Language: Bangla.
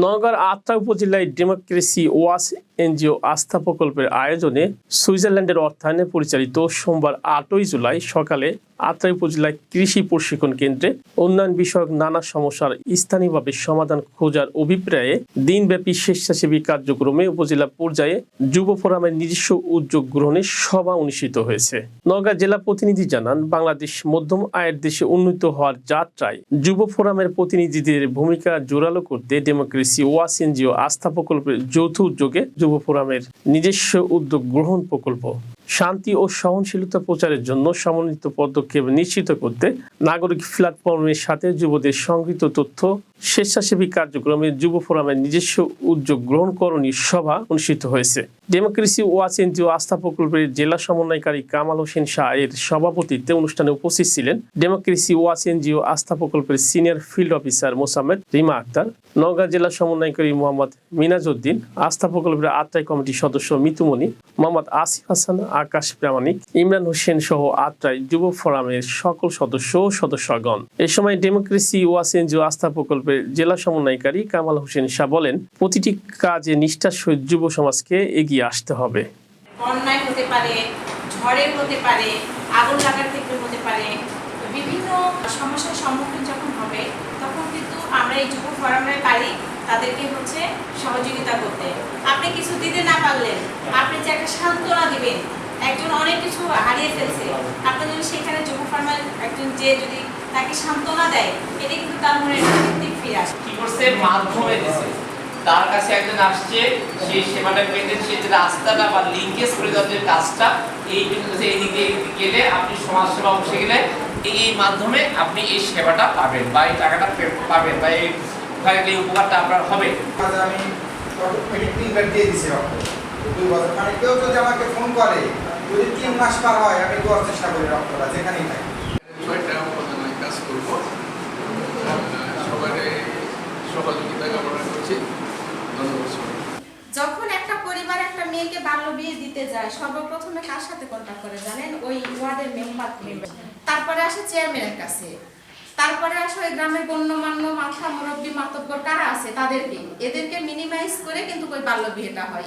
নওগাঁর আত্রা উপজেলায় ডেমোক্রেসি ওয়াস এনজিও আস্থা প্রকল্পের আয়োজনে সুইজারল্যান্ডের অর্থায়নে পরিচালিত সোমবার আটই জুলাই সকালে আত্রা উপজেলায় কৃষি প্রশিক্ষণ কেন্দ্রে উন্নয়ন বিষয়ক নানা সমস্যার স্থানীয়ভাবে সমাধান খোঁজার অভিপ্রায়ে দিনব্যাপী স্বেচ্ছাসেবী কার্যক্রমে উপজেলা পর্যায়ে যুব ফোরামের নিজস্ব উদ্যোগ গ্রহণের সভা অনুষ্ঠিত হয়েছে। নওগাঁ জেলা প্রতিনিধি জানান, বাংলাদেশ মধ্যম আয়ের দেশে উন্নীত হওয়ার যাত্রায় যুব ফোরামের প্রতিনিধিদের ভূমিকা জোরালো করতে ডেমোক্রেসি ওয়াস এনজিও আস্থা প্রকল্পের যৌথ উদ্যোগে যুব ফোরামের নিজস্ব উদ্যোগ গ্রহণ প্রকল্প শান্তি ও সহনশীলতা প্রচারের জন্য সমন্বিত পদক্ষেপ নিশ্চিত করতে নাগরিক প্ল্যাটফর্মের সাথে যুবদের সংগৃহীত তথ্য স্বেচ্ছাসেবী কার্যক্রমে যুব ফোরামের নিজস্ব উদ্যোগ গ্রহণ করণী সভা অনুষ্ঠিত হয়েছে। ডেমোক্রেসি ওয়াচ এনজিও আস্থা প্রকল্পের জেলা সমন্বয়কারী কামাল হোসেন শাহ এর সভাপতিত্বে অনুষ্ঠানে উপস্থিত ছিলেন ডেমোক্রেসি ওয়াচ এনজিও আস্থা প্রকল্পের senior field officer Mosammat Rima Akter, Naogaon জেলা সমন্বয়কারী মোহাম্মদ মিনাজউদ্দিন, আস্থা প্রকল্পের আত্রাই কমিটির সদস্য মিতুমণি, মোহাম্মদ আসিফ হাসান, আকাশ প্রামাণিক, ইমরান হোসেন সহ আত্রাই যুব ফোরামের সকল সদস্য ও সদস্যগণ। এ সময় ডেমোক্রেসি ওয়াচ এনজিও আস্থা প্রকল্পের জেলা সমন্বয়কারী কামাল হোসেন শাহ বলেন, প্রতিটি কাজে নিষ্ঠার সহিত যুব সমাজকে এগিয়ে আসতে হবে। বন্যায় হতে পারে, ঝড়ে হতে পারে, আগুন লাগার ক্ষেত্রে হতে পারে বিভিন্ন সমস্যার সম্মুখীন যখন হবে, তখন কিন্তু আমরা এই যুব ফোরামে পারি তাদেরকে হচ্ছে সহযোগিতা করতে। আপনি কিছু দিতে না পারলেন, আপনি যে একটা সান্ত্বনা দিবেন, একজন অনেক কিছু হারিয়ে ফেলছে আপনি যদি সেখানে যুব ফোরামের একজন যে যদি তাকে সান্ত্বনা দেয় এটা কিন্তু তার মনে একটা ফিরে আসে। কি করছে মাধ্যমে দিছে। তার কাছে একজন আসছে সেই সেবাটা পেতে সে যে রাস্তাটা বা লিঙ্কেজ করে দেওয়ার যে কাজটা এই বিন্দুতে এইদিকে গেলে আপনি সমাজ সেবা অংশে গেলে এই মাধ্যমে আপনি এই সেবাটা পাবেন বা এই টাকাটা পাবেন বা এই ওখানে এই উপকারটা আপনার হবে। আমি দিয়ে দিছি দুই বছর মানে কেউ যদি আমাকে ফোন করে যদি তিন মাস পার হয় আমি দেওয়ার চেষ্টা করি রক্তটা যেখানেই থাকি কামনা যখন একটা পরিবার একটা মেয়েকে বাল্য বিয়ে দিতে যায়, সর্বপ্রথমে কার সাথে কন্ট্যাক্ট করে জানেন? ওই ওয়ার্ডের মেম্বার তারপরে আসে চেয়ারম্যানের কাছে। তারপরে আসে ওই গ্রামের গণ্যমান্য মাথা মুরব্বী মাতব্বর কারা আছে? তাদেরকে। এদেরকে মিনিমাইজ করে কিন্তু ওই বাল্য বিয়েটা হয়।